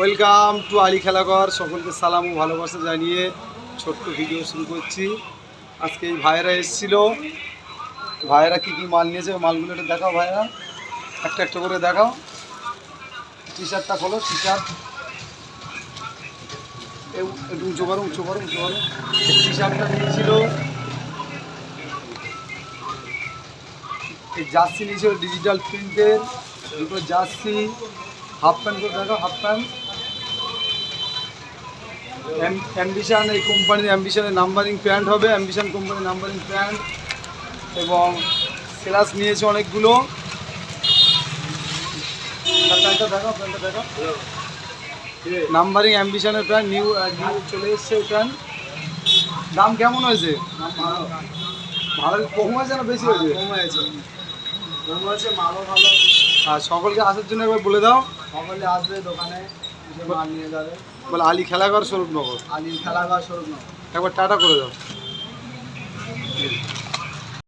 Welcome to Ali খেলাঘর। সকলকে সালাম ও ভালোবাসা জানিয়ে ছোট্ট ভিডিও শুরু করছি। আজকে এই ভাইয়েরা এসেছিল। ভাইয়েরা কী কী মাল নিয়েছে, মালগুলো একটু দেখাও ভাইয়েরা। একটা একটা করে দেখাও। টি শার্টটা খোলো টি শার্ট একটু উঁচু করো উঁচু করো উঁচু করো। টি শার্টটা নিয়েছিল। এই জার্সি নিয়েছিল, ডিজিটাল প্রিন্টের। দুটো জার্সি। হাফ প্যান্ট করে দেখো হাফ প্যান্ট। অ্যাম্বিশন এই কোম্পানির অ্যাম্বিশানের নাম্বারিং প্যান্ট হবে অ্যাম্বিশন কোম্পানির নাম্বারিং প্যান্ট এবং সেলাস নিয়েছে অনেকগুলো। নাম্বারিং অ্যাম্বিশনের প্যান্ট নিউ নিউ চলে এসছে প্যান্ট দাম কেমন হয়েছে? ভালো কম হয়েছে না বেশি হয়েছে? কম হয়েছে। কম হয়েছে মালও ভালো। আর সকলকে আসার জন্য একবার বলে দাও। সকলে আসবে দোকানে। মাল নিয়ে যাবে বলে আলী খেলাঘর স্বরূপনগর। আলী খেলাঘর স্বরূপনগর। একবার টাটা করে দাও।